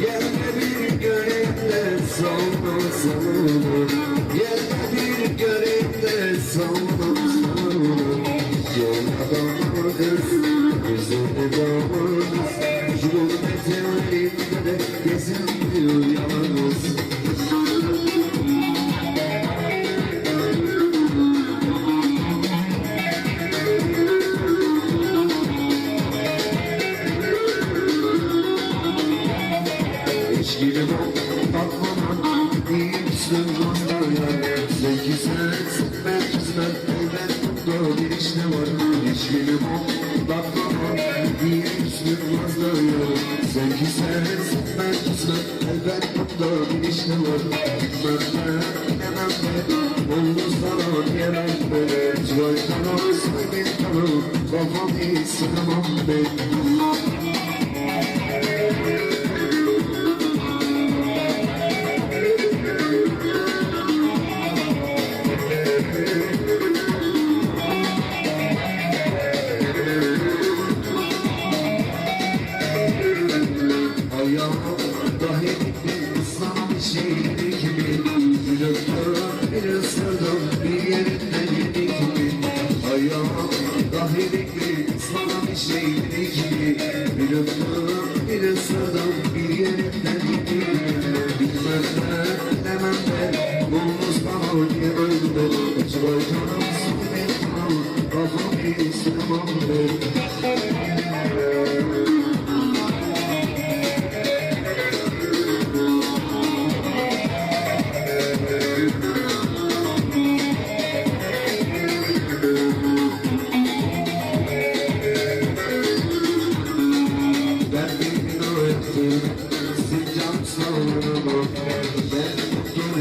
Yerde bir göreyim de salma Yerde bir göreyim de salma salma Yol adamı kız Güzel damadız Kilometre elimde de Ol, bakmadan Deyip kızlar Elbet mutlu bir işte var. İçkilim ol, bakmadan Deyip ben kızlar Elbet mutlu bir işte var. Gitmem ben, gidemem ben Oldu sana diyemem ben. Çıvay kanal, saygın kanal Kafamı sıkamam ben gibi Bir öptüm bir ısırdım bir yerinden yedi gibi Ayağım dahi bir ıslam bir Bir öptüm bir ısırdım bir yerinden yedi gibi Bilmem ben bana Thank.